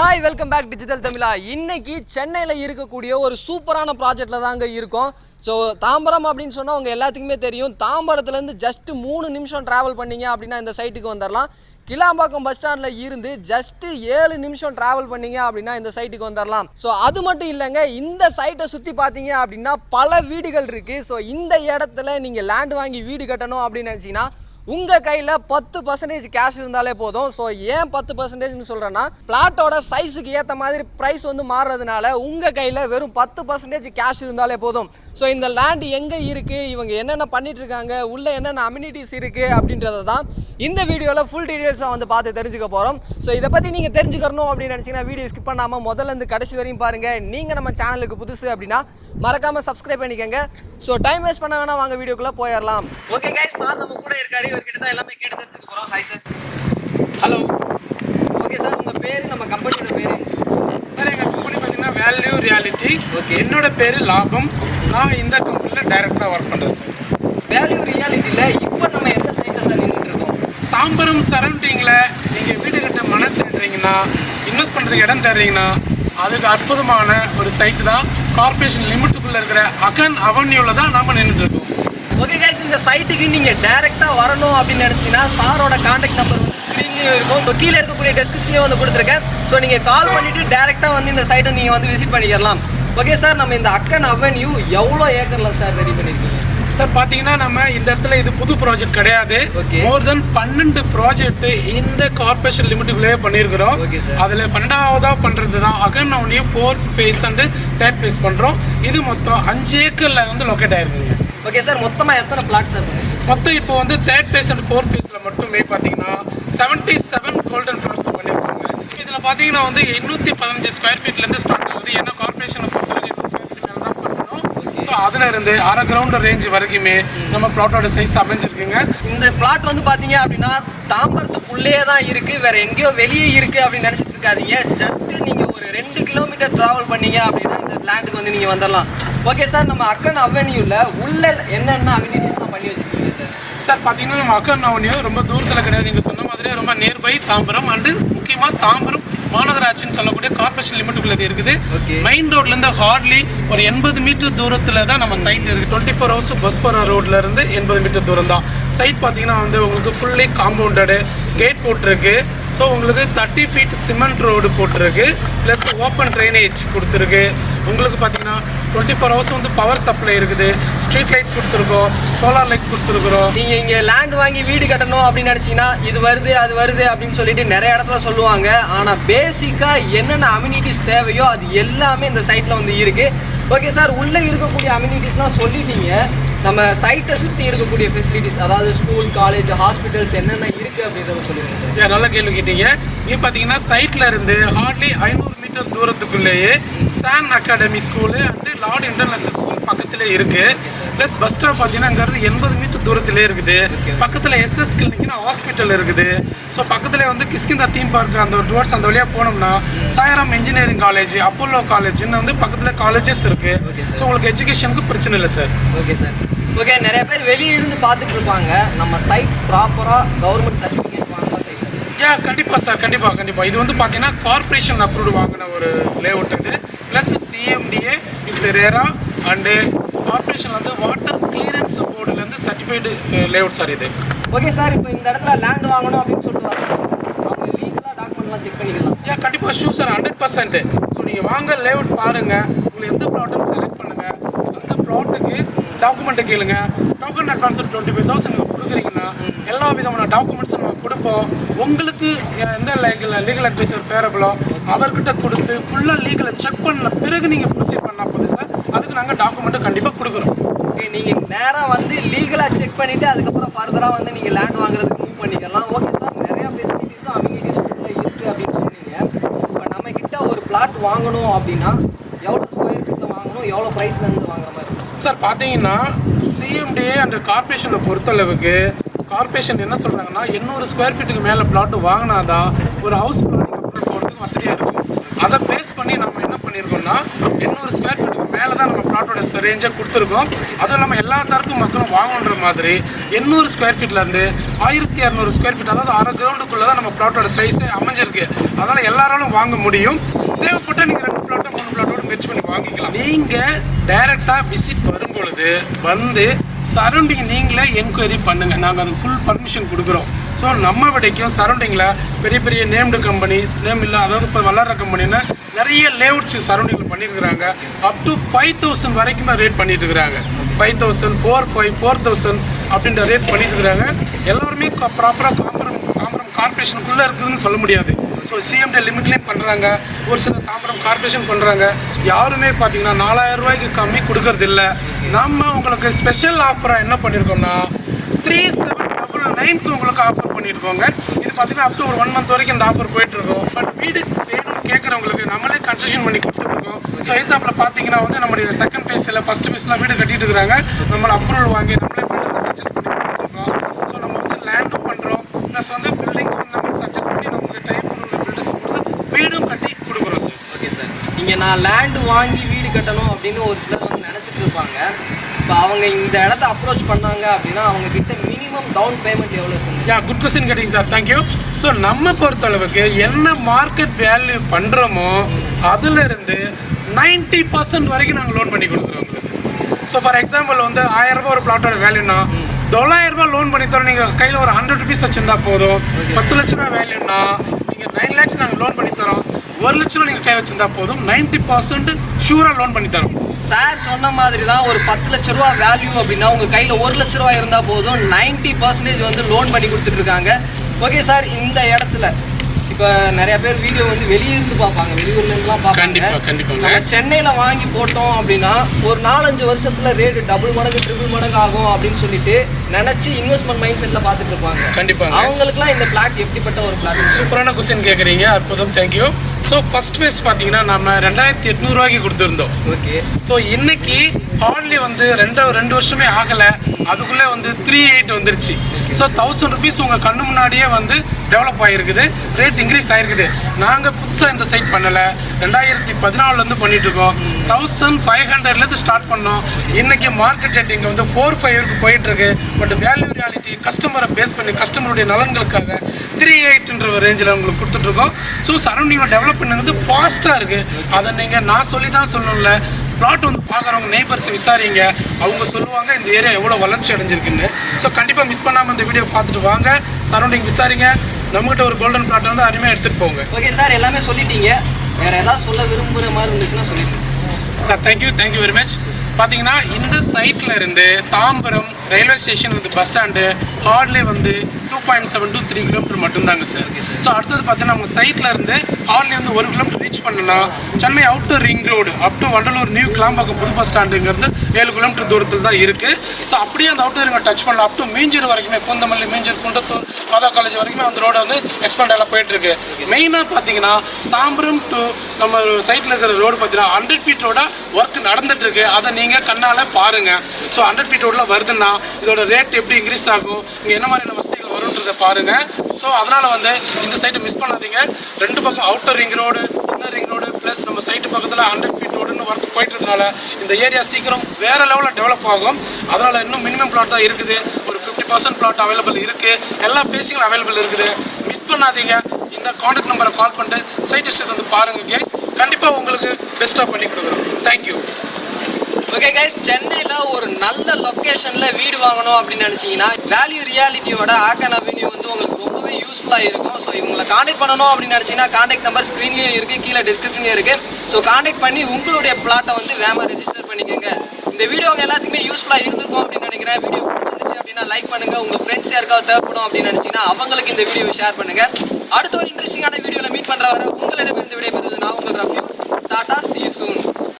Hi welcome back digital தமிழா இன்னைக்கு சென்னையில் இருக்கக்கூடிய ஒரு சூப்பரான ப்ராஜெக்டில் தாங்க இருக்கோம். ஸோ தாம்பரம் அப்படின்னு சொன்னால் உங்கள் எல்லாத்துக்குமே தெரியும். தாம்பரத்துலேருந்து ஜஸ்ட் மூணு நிமிஷம் ட்ராவல் பண்ணீங்க அப்படின்னா இந்த சைட்டுக்கு வந்துடலாம் கிளாம்பாக்கம் பஸ் ஸ்டாண்டில் இருந்து ஜஸ்ட் ஏழு நிமிஷம் ட்ராவல் பண்ணீங்க அப்படின்னா இந்த சைட்டுக்கு வந்துடலாம் ஸோ அது மட்டும் இல்லைங்க இந்த சைட்டை சுற்றி பார்த்தீங்க அப்படின்னா பல வீடுகள் இருக்குது ஸோ இந்த இடத்துல நீங்கள் லேண்ட் வாங்கி வீடு கட்டணும் அப்படின்னு நினச்சிங்கன்னா உங்கள் கையில் பத்து பர்சன்டேஜ் கேஷ் இருந்தாலே போதும். ஸோ ஏன் பத்து பர்சன்டேஜ்னு சொல்கிறேன்னா பிளாட்டோட சைஸுக்கு ஏற்ற மாதிரி ப்ரைஸ் வந்து மாறுறதுனால உங்கள் கையில் வெறும் பத்து பர்சன்டேஜ் கேஷ் இருந்தாலே போதும். ஸோ இந்த லேண்டு எங்கே இருக்குது இவங்க என்னென்ன பண்ணிட்டு இருக்காங்க உள்ளே என்னென்ன அம்யூனிட்டிஸ் இருக்குது அப்படின்றத தான் இந்த வீடியோவில் ஃபுல் டீட்டெயில்ஸாக வந்து பார்த்து தெரிஞ்சுக்க போகிறோம் ஸோ இதை பற்றி நீங்கள் தெரிஞ்சுக்கணும் அப்படின்னு நினச்சிங்கன்னா வீடியோ ஸ்கிப் பண்ணாமல் முதல்ல இருந்து கடைசி வரையும் பாருங்கள் நீங்கள் நம்ம சேனலுக்கு புதுசு அப்படின்னா மறக்காமல் சப்ஸ்கிரைப் பண்ணிக்கோங்க. ஸோ டைம் வேஸ்ட் பண்ண வேணால் வாங்க வீடியோக்குள்ளே போயிடலாம். ஓகே கைஸ் சார் நம்ம கூட இருக்காரு. இவர்கிட்ட தான் எல்லாமே கேட்டு தெரிஞ்சுக்க போகிறோம் hi sir hello okay sir உங்கள் பேர் நம்ம கம்பெனியோட பேர்? சார் எங்கள் கம்பெனி பார்த்தீங்கன்னா வேல்யூ ரியாலிட்டி Okay. என்னோட பேர் லாபம். நான் இந்த கம்பெனியில் டைரக்டராக ஒர்க் பண்ணுறேன் சார் வேல்யூ ரியாலிட்டியில் இப்போ நம்ம எந்த சைட்டில் சார் நின்றுட்டு இருக்கோம் தாம்பரம் சரௌண்டிங்கில் நீங்கள் வீடு கட்ட மனம் தேடுறீங்கன்னா இன்வெஸ்ட் பண்ணுறதுக்கு இடம் தேடுறீங்கன்னா அதுக்கு அற்புதமான ஒரு சைட்டு தான் கார்ப்பரேஷன் லிமிட்டுக்குள்ளே இருக்கிற அகன் அவென்யூவில் தான் நாம் நின்றுட்டு இருக்கோம் ஓகே கைஸ் இந்த சைட்டுக்கு நீங்கள் டேரெக்டாக வரணும் அப்படின்னு நினச்சிங்கன்னா சாரோட காண்டாக்ட் நம்பர் வந்து ஸ்க்ரீன்லேயும் இருக்கும். ஸோ கீழே இருக்கக்கூடிய டெஸ்கிரிப்ஷன்லேயும் வந்து கொடுத்துருக்கேன். ஸோ நீங்கள் கால் பண்ணிவிட்டு டேரெக்டாக வந்து இந்த சைட்டை நீங்கள் வந்து விசிட் பண்ணிக்கலாம். ஓகே சார் நம்ம இந்த அக்கன் அவென்யூ எவ்வளோ ஏக்கரில் சார் ரெடி பண்ணியிருக்கீங்க சார் பார்த்தீங்கன்னா நம்ம இந்த இடத்துல இது புது ப்ராஜெக்ட் கிடையாது. மோர் தென் பன்னெண்டு ப்ராஜெக்ட் இந்த கார்ப்பரேஷன் லிமிட்டுக்குள்ளேயே பண்ணியிருக்கிறோம். அதில் பன்னெண்டாவதாக பண்ணுறது தான் அகன் அவனியும் fourth phase and third phase பண்ணுறோம் இது மொத்தம் அஞ்சு ஏக்கரில் வந்து லொக்கேட் ஆயிருக்குங்க. ஓகே சார் மொத்தமாக எத்தனை பிளாட் சார் மொத்தம் இப்போ வந்து தேர்ட் ஃபேஸ் அண்ட் ஃபோர்த் ஃபேஸில் மட்டுமே பார்த்தீங்கன்னா செவன்ட்டி செவன் கோல்டன் ஃப்ளாட்ஸ் பண்ணியிருக்காங்க இதில் பார்த்தீங்கன்னா வந்து எண்ணூற்றி பதினஞ்சு ஸ்கொயர் ஃபீட்லேருந்து ஸ்டார்ட் ஆகுது. ஏன்னா கார்ப்பரேஷனை பொறுத்தவரைக்கும் எண்ணூறு ஸ்கொயர் ஃபீட் மேலே தான் பண்ணணும். ஸோ அதில் இருந்து அரை கிரவுண்ட் ரேஞ்ச் வரைக்குமே நம்ம ப்ளாட்டோட சைஸ் அமைஞ்சிருக்குங்க. இந்த பிளாட் வந்து பாத்தீங்க அப்படின்னா தாம்பரத்துக்குள்ளேயே தான் இருக்கு. வேற எங்கேயோ வெளியே இருக்கு அப்படின்னு நினைச்சிட்டு இருக்காதீங்க. ஜஸ்ட் நீங்க ஒரு ரெண்டு கிலோமீட்டர் டிராவல் பண்ணீங்க அப்படின்னா இந்த லேண்டுக்கு வந்து நீங்க வந்துடலாம் ஓகே சார் நம்ம அக்கன் அவென்யூல உள்ள என்னென்ன அம்யூனிட்டிஸ்லாம் பண்ணி வச்சிருக்கீங்க சார் சார் பார்த்தீங்கன்னா நம்ம அக்கன் அவனியும் ரொம்ப தூரத்தில் கிடையாது. நீங்கள் சொன்ன மாதிரியே ரொம்ப நியர்பை தாம்பரம் அண்டு முக்கியமாக தாம்பரம் மாநகராட்சின்னு சொல்லக்கூடிய கார்ப்பரேஷன் லிமிட்டுக்குள்ளது இருக்குது. மெயின் ரோட்லேருந்து ஹார்ட்லி ஒரு எண்பது மீட்டர் தூரத்தில் தான் நம்ம சைட் இருக்குது டுவெண்ட்டி ஃபோர் ஹவர்ஸ் பஸ் போகிற ரோட்ல இருந்து எண்பது மீட்டர் தூரம் தான். சைட் பார்த்தீங்கன்னா வந்து உங்களுக்கு ஃபுல்லி காம்பவுண்டடு கேட் போட்டிருக்கு. ஸோ உங்களுக்கு தேர்ட்டி ஃபீட் சிமெண்ட் ரோடு போட்டிருக்கு ப்ளஸ் ஓப்பன் ட்ரைனேஜ் கொடுத்துருக்கு. உங்களுக்கு பார்த்தீங்கன்னா டுவெண்ட்டி ஃபோர் ஹவர்ஸ் வந்து பவர் சப்ளை இருக்குது. ஸ்ட்ரீட் லைட் கொடுத்துருக்கோம் சோலார் லைட் கொடுத்துருக்குறோம். நீங்கள் இங்கே லேண்ட் வாங்கி வீடு கட்டணும் அப்படின்னு நினைச்சீங்கன்னா இது வருது அது வருது அப்படின்னு சொல்லிட்டு நிறைய இடத்துல சொல்லுவாங்க. ஆனால் பேசிக்காக என்னென்ன அம்யூனிட்டிஸ் தேவையோ அது எல்லாமே இந்த சைட்டில் வந்து இருக்குது ஓகே சார் உள்ளே இருக்கக்கூடிய அம்யூனிட்டிஸ்லாம் சொல்லிட்டீங்க. நம்ம சைட்டை சுற்றி இருக்கக்கூடிய ஃபெசிலிட்டிஸ் அதாவது ஸ்கூல் காலேஜ் ஹாஸ்பிட்டல்ஸ் என்னென்ன இருக்குது அப்படின்றத சொல்லிடுங்க நல்ல கேள்வி கேட்டீங்க. இங்கே பார்த்தீங்கன்னா சைட்டில் இருந்து ஹார்ட்லி ஐநூறு metre தூரத்துக்குள்ளேயே San Academy school and Lord International school பக்கத்திலே இருக்குது ப்ளஸ் பஸ் ஸ்டாப் பார்த்தீங்கன்னா அங்கேருந்து எண்பது மீட்டர் தூரத்திலே இருக்குது. பக்கத்தில் எஸ்எஸ் கிளினிக்னு ஹாஸ்பிட்டல் இருக்குது. ஸோ பக்கத்தில் வந்து கிஷ்கிந்தா தீம் பார்க் அந்த டுவர்ட்ஸ் அந்த வழியாக போனோம்னா சாயராம் இன்ஜினியரிங் காலேஜ் அப்போலோ காலேஜ்னு வந்து பக்கத்தில் காலேஜஸ் இருக்கு. Okay, sir. ஸோ உங்களுக்கு எஜுகேஷனுக்கு பிரச்சனை இல்லை சார் ஓகே சார் ஓகே நிறைய பேர் வெளியே இருந்து பார்த்துட்டு இருப்பாங்க. நம்ம சைட் ப்ராப்பராக கவர்மெண்ட் சர்டிஃபிகேட் சைட் யா கண்டிப்பாக சார் கண்டிப்பாக கண்டிப்பாக இது வந்து பார்த்தீங்கன்னா கார்ப்பரேஷன் அப்ரூவ்டு வாங்கின ஒரு லேஅவுட் இது. Plus CMDA with RERA and corporation வந்து வாட்டர் கிளியரன்ஸ் போர்டுலேருந்து சர்டிஃபைடு லேஅவுட் சார் இது. ஓகே சார் இப்போ இந்த இடத்துல லேண்ட் வாங்கணும் அப்படின்னு சொல்லிட்டு அவங்க லீகலாக டாக்குமெண்ட்லாம் செக் பண்ணிக்கலாம். யா கண்டிப்பாக sure sir hundred percent so நீங்கள் வாங்க லேஅவுட் பாருங்கள் உங்களுக்கு எந்த ப்ளாட்டுன்னு செலக்ட் பண்ணுங்கள் அந்த ப்ளாட்டுக்கு டாக்குமெண்ட்டை கேளுங்க. Token advance twenty five thousand கொடுக்குறீங்கன்னா எல்லா விதமான டாக்குமெண்ட்ஸும் நம்ம கொடுப்போம். உங்களுக்கு எந்த லீகல் லீகல் அட்வைசர் ஃபேரபிளோ அவர்கிட்ட கொடுத்து ஃபுல்லாக லீகலை செக் பண்ண பிறகு நீங்கள் ப்ரொசீட் பண்ணால் போதும் சார் அதுக்கு நாங்கள் டாக்குமெண்ட்டை கண்டிப்பாக கொடுக்குறோம். ஓகே நீங்கள் நேராக வந்து லீகலாக செக் பண்ணிவிட்டு அதுக்கப்புறம் ஃபர்தராக வந்து நீங்கள் லேண்ட் வாங்குறதுக்கு மூவ் பண்ணிக்கலாம். ஓகே சார் நிறைய ஃபெசிலிட்டிஸும் அம்யூனிட்டிஸ் உள்ள இருக்குது அப்படின்னு சொன்னீங்க. இப்போ நம்ம கிட்ட ஒரு பிளாட் வாங்கணும் அப்படின்னா எவ்வளோ ஸ்கொயர் ஃபீட்டில் வாங்கணும் எவ்வளோ ப்ரைஸ்லேருந்து வாங்குற மாதிரி சார் பார்த்தீங்கன்னா சிஎம்டிஏ அண்ட் கார்ப்பரேஷனை பொறுத்தளவுக்கு கார்ப்பரேஷன் என்ன சொல்கிறாங்கன்னா எண்ணூறு ஸ்கொயர் ஃபீட்டுக்கு மேலே பிளாட் வாங்கினாதான் ஒரு ஹவுஸ் அப்ரூவ் போகிறதுக்கு வசதியாக இருக்கும். அதை பேஸ் பண்ணி நம்ம என்ன பண்ணியிருக்கோம்னா எண்ணூறு ஸ்கொயர் ஃபீட்டுக்கு மேலே தான் நம்ம ப்ளாட்டோட சரேஞ்சாக கொடுத்துருக்கோம். அதுவும் இல்லாமல் எல்லா தரப்பு மக்களும் வாங்கணுன்ற மாதிரி எண்ணூறு ஸ்கொயர் ஃபீட்லேருந்து ஆயிரத்தி இரநூறு ஸ்கொயர் ஃபீட் அதாவது அரை கிரவுண்டுக்குள்ளே தான் நம்ம ப்ளாட்டோட சைஸே அமைஞ்சிருக்கு. அதனால் எல்லாராலும் வாங்க முடியும். தேவைப்பட்ட நீங்கள் ரெண்டு ப்ளாட்டோ மூணு ப்ளாட்டோட மெர்ச் பண்ணி வாங்கிக்கலாம். நீங்கள் டைரெக்டாக விசிட் வரும்பொழுது வந்து சரௌண்டிங் நீங்களே என்கொயரி பண்ணுங்கள் நாங்கள் அதுக்கு ஃபுல் பர்மிஷன் கொடுக்குறோம். ஸோ நம்ம விடைக்கும் சரௌண்டிங்கில் பெரிய பெரிய நேம்டு கம்பெனி நேம் இல்லை அதாவது இப்போ வளர்கிற கம்பெனின்னு நிறைய லேவுட்ஸ் சரௌண்டிங்கில் பண்ணியிருக்கிறாங்க அப் டு ஃபைவ் தௌசண்ட் வரைக்குமே ரேட் பண்ணிட்டு இருக்கிறாங்க. Five thousand four five four thousand அப்படின்ற ரேட் பண்ணிட்டு இருக்கிறாங்க. எல்லோருமே ப்ராப்பராக காம்பரம் காம்பரம் கார்பரேஷனுக்குள்ளே இருக்குதுன்னு சொல்ல முடியாது. ஸோ சிஎம்டி லிமிட்லேயும் பண்ணுறாங்க ஒரு சில தாம்பரம் கார்பரேஷன் பண்ணுறாங்க யாருமே பார்த்தீங்கன்னா நாலாயிரம் ரூபாய்க்கு கம்மி கொடுக்கறதில்ல. நம்ம உங்களுக்கு ஸ்பெஷல் ஆஃபராக என்ன பண்ணியிருக்கோம்னா த்ரீ செவன் டபுள் நைன்க்கு உங்களுக்கு ஆஃபர் பண்ணியிருக்கோங்க இது பார்த்தீங்கன்னா அப் டு ஒரு ஒன் மந்த் வரைக்கும் இந்த ஆஃபர் போயிட்டுருக்கோம். பட் வீடு வேணும்னு கேட்குறவங்களுக்கு நம்மளே கன்ஸ்ட்ரக்ஷன் பண்ணி கொடுத்துருக்கோம் ஸோ எய்த்தாப்பில் பார்த்தீங்கன்னா வந்து நம்மளுடைய செகண்ட் ஃபேஸில் ஃபஸ்ட் ஃபேஸ்லாம் வீடு கட்டிட்டு இருக்கிறாங்க. நம்மளை அப்ரூவல் வாங்கி நம்மளே பண்ணுறது சஜஸ்ட் பண்ணி கொடுத்துருக்கோம் ஸோ நம்ம வந்து லேண்டும் பண்ணுறோம் ப்ளஸ் வந்து பில்டிங் நம்ம சஜஸ்ட் பண்ணி நமக்கு டைப் உள்ள பில்டர்ஸ் கொடுத்து வீடும் கட்டி கொடுக்குறோம் சார் ஓகே சார் இங்கே நான் லேண்டு வாங்கி வீடு கட்டணும் அப்படின்னு ஒரு சிலர் வந்து நினச்சிட்டு இருப்பாங்க. இப்போ அவங்க இந்த இடத்த அப்ரோச் பண்ணாங்க அப்படின்னா அவங்க கிட்ட மினிமம் டவுன் பேமெண்ட் எவ்வளோ இருக்கும் யா குட் கொஸ்டின் கேட்டிங்க சார் தேங்க்யூ ஸோ நம்ம பொறுத்தளவுக்கு என்ன மார்க்கெட் வேல்யூ பண்ணுறோமோ அதுலேருந்து நைன்ட்டி பர்சன்ட் வரைக்கும் நாங்கள் லோன் பண்ணி கொடுக்குறோம் உங்களுக்கு. ஸோ ஃபார் எக்ஸாம்பிள் வந்து ஆயிரம் ரூபாய் ஒரு பிளாட்டோட வேல்யூனா தொள்ளாயிரம் ரூபாய் லோன் பண்ணி தரோம் நீங்கள் கையில் ஒரு ஹண்ட்ரட் ருபீஸ் வச்சிருந்தா போதும். பத்து லட்ச ரூபா வேல்யூனா நீங்கள் நைன் லேக்ஸ் நாங்கள் லோன் பண்ணி தரோம். ஒரு லட்சம் ரூபா நீங்கள் கை வச்சிருந்தா போதும். நைன்ட்டி பர்சன்ட் ஷூராக லோன் பண்ணி தரோம். சார் சொன்ன மாதிரி தான் ஒரு பத்து லட்ச ரூபா வேல்யூ அப்படின்னா உங்கள் கையில் ஒரு லட்ச ரூபா இருந்தால் போதும். 90% பர்சன்டேஜ் வந்து லோன் பண்ணி கொடுத்துட்ருக்காங்க ஓகே சார் இந்த இடத்துல இப்போ நிறைய பேர் வீடியோ வந்து வெளியிருந்து பார்ப்பாங்க. வெளியூர்ல இருந்துலாம் பார்ப்பாங்க. கண்டிப்பா கண்டிப்பாங்க. நம்ம சென்னையில் வாங்கி போட்டோம் அப்படின்னா ஒரு நாலஞ்சு வருஷத்துல ரேட்டு டபுள் மடங்கு ட்ரிபிள் மடங்கு ஆகும் அப்படின்னு சொல்லிட்டு நினைச்சு இன்வெஸ்ட்மெண்ட் மைண்ட் செட்டில் பார்த்துட்டு இருப்பாங்க. கண்டிப்பாங்க. அவங்களுக்குலாம் இந்த பிளாட் எப்படிப்பட்ட ஒரு பிளாட் சூப்பரான கொஸ்டின் கேட்குறீங்க அற்புதம். தேங்க்யூ ஸோ ஃபர்ஸ்ட் ஃபேஸ் பார்த்தீங்கன்னா நம்ம ரெண்டாயிரத்தி எட்நூறுவாய்க்கு கொடுத்துருந்தோம். ஓகே ஸோ இன்னைக்கு ஹார்ட்லி வந்து ரெண்டு ரெண்டு வருஷமே ஆகலை. அதுக்குள்ளே வந்து த்ரீ எயிட் வந்துருச்சு. ஸோ தௌசண்ட் ருபீஸ் உங்கள் கண்ணு முன்னாடியே வந்து டெவலப் ஆகிருக்குது ரேட் இன்க்ரீஸ் ஆகிருக்குது நாங்கள் புதுசாக இந்த சைட் பண்ணலை. ரெண்டாயிரத்தி பதினாலுலேருந்து பண்ணிகிட்ருக்கோம் தௌசண்ட் ஃபைவ் ஹண்ட்ரட்லேருந்து ஸ்டார்ட் பண்ணோம். இன்றைக்கி மார்க்கெட் ரேட் இங்கே வந்து ஃபோர் ஃபைவ் போயிட்டுருக்கு. பட் வேல்யூ ரியாலிட்டி கஸ்டமரை பேஸ் பண்ணி கஸ்டமருடைய நலன்களுக்காக த்ரீ எயிட்ன்ற ஒரு ரேஞ்சில் உங்களுக்கு கொடுத்துட்ருக்கோம் ஸோ சரௌண்டிங்கில் டெவலப் பண்ணுறது ஃபாஸ்ட்டாக இருக்குது அதை நீங்கள் நான் சொல்லி தான் சொல்லணும்ல. பிளாட் வந்து பார்க்குறவங்க நெய்பர்ஸ் விசாரிங்க. அவங்க சொல்லுவாங்க இந்த ஏரியா எவ்வளோ வளர்ச்சி அடைஞ்சிருக்குன்னு. ஸோ கண்டிப்பாக மிஸ் பண்ணாமல் இந்த வீடியோ பார்த்துட்டு வாங்க. சரௌண்டிங் விசாரிங்க. நம்மகிட்ட ஒரு கோல்டன் பிளாட் வந்து அருமையாக எடுத்துகிட்டு போங்க. ஓகே சார் எல்லாமே சொல்லிட்டீங்க. வேற ஏதாவது சொல்ல விரும்புகிற மாதிரி இருந்துச்சுன்னா சொல்லிடுங்க. Sir thank you thank you very much பார்த்தீங்கன்னா இந்த சைட்டில் இருந்து தாம்பரம் ரயில்வே ஸ்டேஷன் வந்து பஸ் ஸ்டாண்டு ஹார்ட்லே வந்து two point seven two three kilometre மட்டும்தாங்க சார் ஸோ அடுத்தது பார்த்தீங்கன்னா நம்ம சைட்டில் இருந்து ஹார்ட்லே வந்து ஒரு கிலோமீட்டர் ரீச் பண்ணனா Chennai outer ring road up to Vandalur new Kilambakkam புது பஸ் ஸ்டாண்டுங்கிறது ஏழு கிலோமீட்டர் தூரத்தில் தான் இருக்குது ஸோ அப்படியே அந்த அவுட்டர் ரிங்கை டச் பண்ணலாம். அப் டு மீஞ்சூர் வரைக்குமே பூந்தமல்லி மீஞ்சூர் குண்டத்தூர் மாதா காலேஜ் வரைக்குமே அந்த ரோடு வந்து எக்ஸ்பேண்ட் எல்லாம் போயிட்டு இருக்கு. மெயினாக பார்த்தீங்கன்னா தாம்பரம் டு நம்ம சைட்டில் இருக்கிற ரோடு பார்த்தீங்கன்னா ஹண்ட்ரட் ஃபீட் ரோட ஒர்க் நடந்துட்டு இருக்கு. அதை நீங்கள் கண்ணால் பாருங்க. ஸோ ஹண்ட்ரட் ஃபீட் ரோடில் வருதுன்னா இதோட ரேட் எப்படி இன்க்ரீஸ் ஆகும்? இங்கே என்ன மாதிரியான வசதிகள் வரும்ன்றதை பாருங்க. ஸோ அதனால் வந்து இந்த சைட்டை மிஸ் பண்ணாதீங்க. ரெண்டு பக்கம் outer ring road inner ring road plus நம்ம சைட்டு பக்கத்தில் ஹண்ட்ரட் ஃபீட் ரோடுன்னு ஒர்க் போயிட்டுறதுனால இந்த ஏரியா சீக்கிரம் வேறு லெவலில் டெவலப் ஆகும். அதனால் இன்னும் மினிமம் பிளாட் தான் இருக்குது. ஒரு ஃபிஃப்டி பர்சன்ட் பிளாட் அவைலபிள் இருக்குது எல்லா பேசிங்களும் அவைலபிள் இருக்குது. மிஸ் பண்ணாதீங்க. இந்த காண்டாக்ட் நம்பரை கால் பண்ணிட்டு சைட் விஷயத்தை வந்து பாருங்கள் கேஸ் கண்டிப்பாக உங்களுக்கு பெஸ்ட்டாக பண்ணி கொடுக்குறோம். தேங்க்யூ ஓகே கைஸ் சென்னையில் ஒரு நல்ல லொக்கேஷனில் வீடு வாங்கணும் அப்படின்னு நினச்சிங்கன்னா வேல்யூ ரியாலிட்டியோட ஆக்கன் அவென்யூ வந்து உங்களுக்கு ரொம்பவே யூஸ்ஃபுல்லாக இருக்கும். ஸோ இவங்களை காண்டாக்ட் பண்ணணும் அப்படின்னு நினச்சிங்கன்னா காண்டாக்ட் நம்பர் ஸ்க்ரீன்லேயும் இருக்குது கீழே டிஸ்கிரிப்ஷன்லேயும் இருக்குது ஸோ காண்டாக்ட் பண்ணி உங்களுடைய பிளாட்டை வந்து வேமா ரெஜிஸ்டர் பண்ணிக்கோங்க. இந்த வீடியோ உங்க எல்லாத்துக்குமே யூஸ்ஃபுல்லாக இருந்திருக்கும் அப்படின்னு நினைக்கிறேன். வீடியோ பிடிச்சிருந்துச்சு அப்படின்னா லைக் பண்ணுங்கள் உங்கள் ஃப்ரெண்ட்ஸ் யாருக்காவது தேவைப்படும் அப்படின்னு நினச்சிங்கன்னா அவங்களுக்கு இந்த வீடியோவை ஷேர் பண்ணுங்க. அடுத்த ஒரு இன்ட்ரெஸ்டிங்கான வீடியோவில் மீட் பண்ணுற வர உங்களிடமிருந்து விடைபெறுது நான் உங்கள் ரஃபியூ டாடா சி சூன்